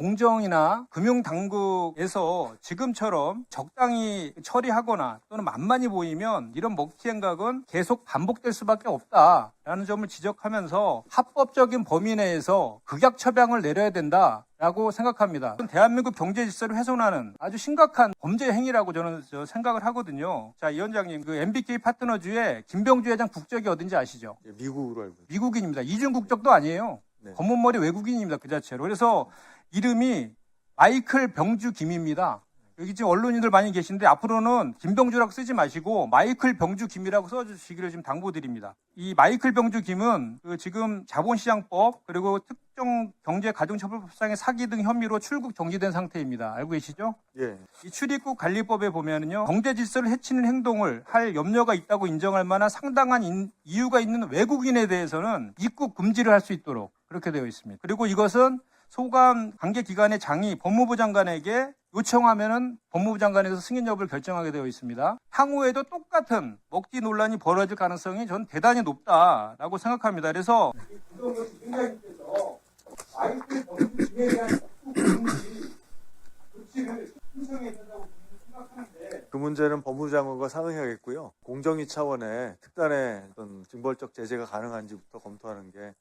공정이나 금융당국에서 지금처럼 적당히 처리하거나 또는 만만히 보이면 이런 먹튀 행각은 계속 반복될 수밖에 없다 라는 점을 지적하면서 합법적인 범위 내에서 극약 처방을 내려야 된다 라고 생각합니다. 대한민국 경제 질서를 훼손하는 아주 심각한 범죄 행위라고 저는 저 생각을 하거든요. 자, 이 위원장님, 그 MBK 파트너주의 김병주 회장 국적이 어딘지 아시죠? 예, 미국으로 알고. 미국인입니다. 이중 국적도 아니에요. 네. 검은 머리 외국인입니다. 그 자체로. 그래서 이름이 마이클 병주 김입니다. 여기 지금 언론인들 많이 계신데 앞으로는 김병주라고 쓰지 마시고 마이클 병주 김이라고 써주시기를 지금 당부드립니다. 이 마이클 병주 김은 그 지금 자본시장법 그리고 특정 경제가중처벌법상의 사기 등 혐의로 출국 정지된 상태입니다. 알고 계시죠? 예. 이 출입국 관리법에 보면은요 경제 질서를 해치는 행동을 할 염려가 있다고 인정할 만한 상당한 인- 이유가 있는 외국인에 대해서는 입국 금지를 할 수 있도록 그렇게 되어 있습니다. 그리고 이것은 소관 관계 기관의 장이 법무부 장관에게 요청하면은 법무부 장관에서 승인 여부를 결정하게 되어 있습니다. 향후에도 똑같은 먹튀 논란이 벌어질 가능성이 전 대단히 높다라고 생각합니다. 그래서 그 문제는 법무부 장관과 상의하겠고요. 공정위 차원의 특단의 어떤 징벌적 제재가 가능한지부터 검토하는 게